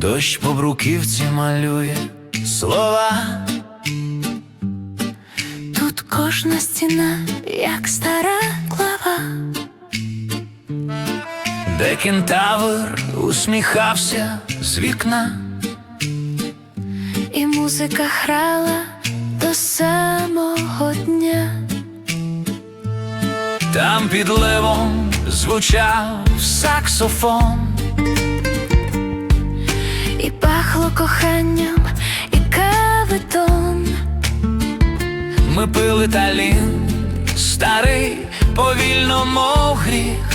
Дощ по бруківці малює слова. Тут кожна стіна, як стара глава. де кентавр усміхався з вікна, І музика грала до самого дня. там під левом звучав саксофон, коханням, і кавитон. ми пили талін, старий повільно мов гріх,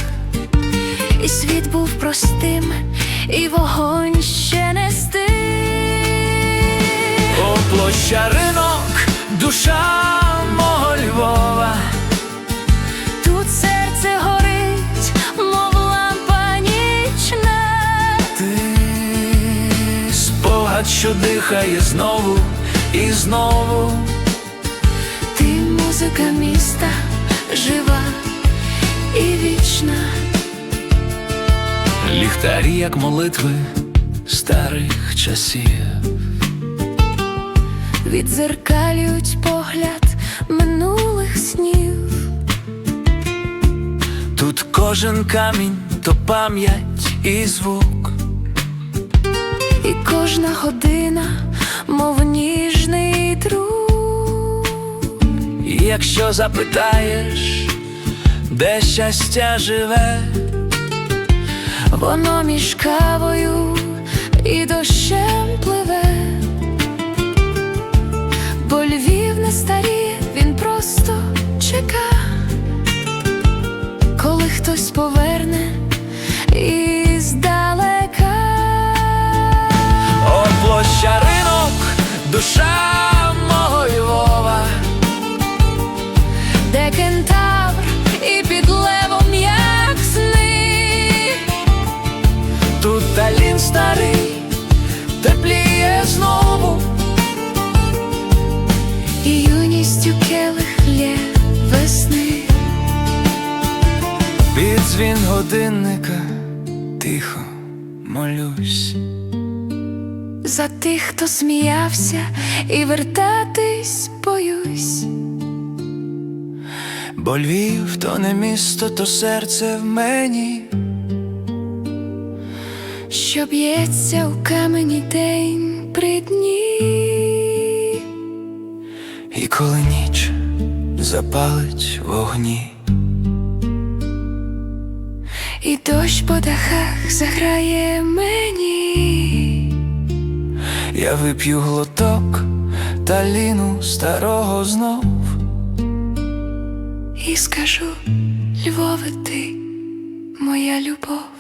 І світ був простим, і вогонь ще не стих. о площа ринок, душа спогад, що дихає знову і знову. Ти музика міста, жива і вічна. Ліхтарі, як молитви старих часів. Відзеркалюють погляд минулих снів. Тут кожен камінь то пам'ять і звук. І кожна година, мов ніжний друг. Якщо запитаєш, де щастя живе, Воно між кавою і дощем під дзвін годинника тихо молюсь. За тих, хто сміявся, і вертатись боюсь. Бо Львів то не місто, то серце в мені. Що б'ється у камені день при дні, І коли ніч запалить вогні, і дощ по дахах заграє мені, я вип'ю глоток та ліну старого знов. і скажу, Львове, ти моя любов.